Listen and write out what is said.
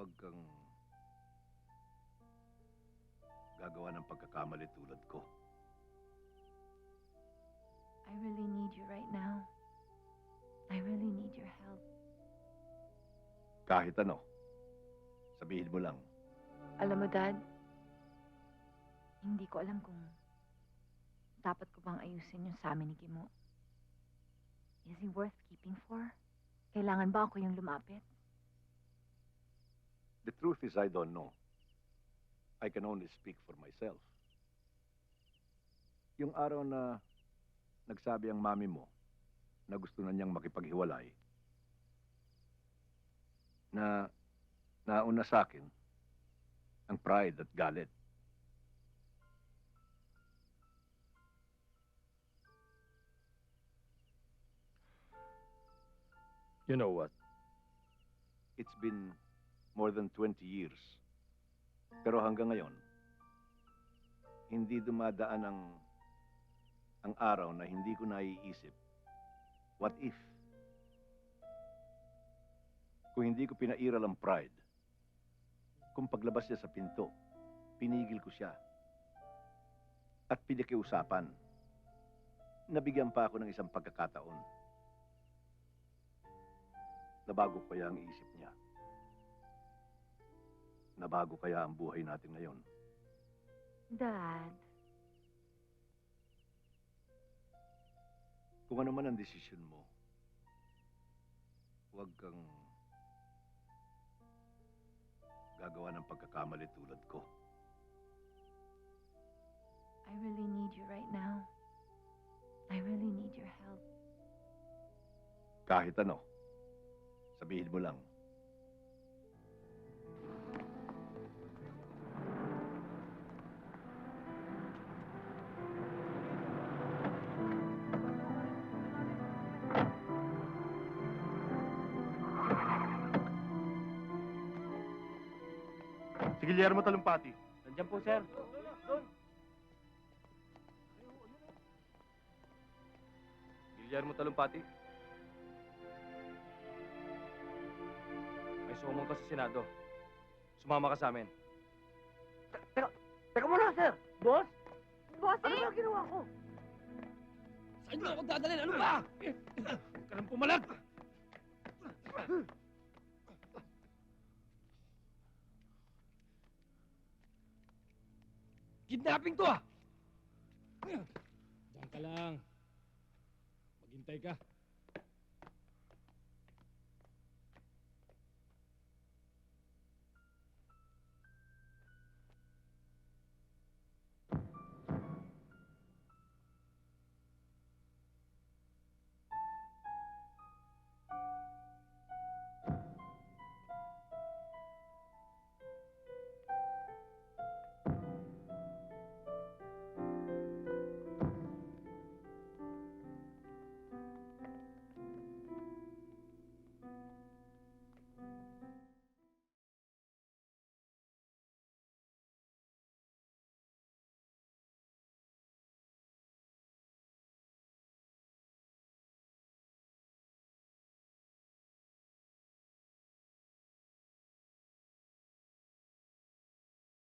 Huwag kang gagawa ng pagkakamali tulad ko. I really need you right now. I really need your help. Kahit ano, sabihin mo lang. Alam mo, Dad, hindi ko alam kung dapat ko bang ayusin yung sa amin ni Kimo. Is he worth keeping for? Kailangan ba ako yung lumapit? The truth is I don't know. I can only speak for myself. Yung araw na nagsabi ang mami mo na gusto na niyang makipaghiwalay, na nauna sa akin ang pride at galit. You know what? It's been more than 20 years. Pero hanggang ngayon, hindi dumadaan ang ang araw na hindi ko naiisip, what if? Kung hindi ko pinairal ang pride, kung paglabas niya sa pinto, pinigil ko siya. At pinakiusapan. Nabigyan pa ako ng isang pagkakataon. Nabago kaya ang isip niya. Nabago kaya ang buhay natin ngayon. Dad, Kung ano man ang desisyon mo, huwag kang gagawa ng pagkakamali tulad ko. I really need you right now. I really need your help. Kahit ano, sabihin mo lang. Si Guillermo Talumpati. Nandiyan po, sir. Guillermo Talumpati. May sumong ka sa Senado. Sumama ka sa amin. Teka muna, sir. Boss? Bossing! Ano ba ginawa ko? Saan niyo ako dadalhin? Ano ba? Huwag ka nang pumalag! Kidnapping to ah! Diyan ka lang. Maghintay ka.